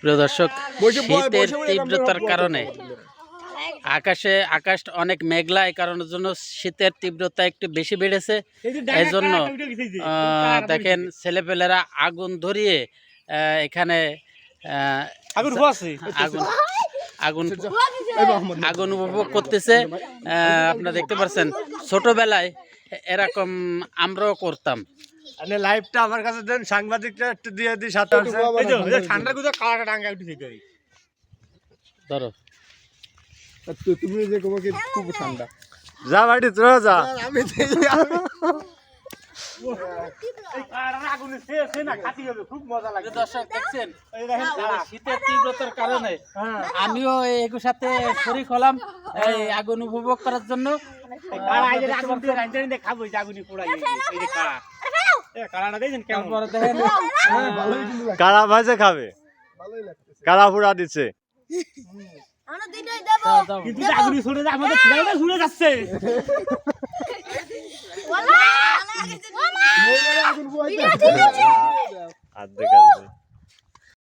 প্রিয় দর্শক শীতের তীব্রতার কারণে আকাশে আকাশ অনেক মেঘলা এই কারণের জন্য শীতের তীব্রতা একটু বেশি বেড়েছে। এই জন্য আহ, দেখেন ছেলেপেলেরা আগুন ধরিয়ে আহ, এখানে আহ, আগুন আগুন আগুন আগুন উপভোগ করতেছে। আহ, আপনারা দেখতে পাচ্ছেন ছোটবেলায় এরকম আমরাও করতাম। মানে লাইভটা আমার কাছে দেন সাংবাদিকটা একটু দিয়ে দিই সাথে আছে। এই যে, ঠান্ডা গুজা কালাটা টাঙ্গা একটু দিতে। ধরো তো তুমি যে তোমাকে খুব ঠান্ডা যা বাড়ি তোরা যা আমি খুব মজা লাগে দর্শক দেখছেন এই দেখেন কারা। শীতের তীব্রতার কারণে হ্যাঁ। আমিও এগুর সাথে শরিক হলাম এই আগুন উপভোগ করার জন্য খাব, আগুনে পোড়াই, কারা। কারা ভাজে খাবে কালা কারা পুরা দিচ্ছে আমরা দুইটাই দেবো দাও, দাও। কিন্তু যে আগুনে আমাদের ফিরাইটা ছুড়ে যাচ্ছে। আর দেখা যাচ্ছে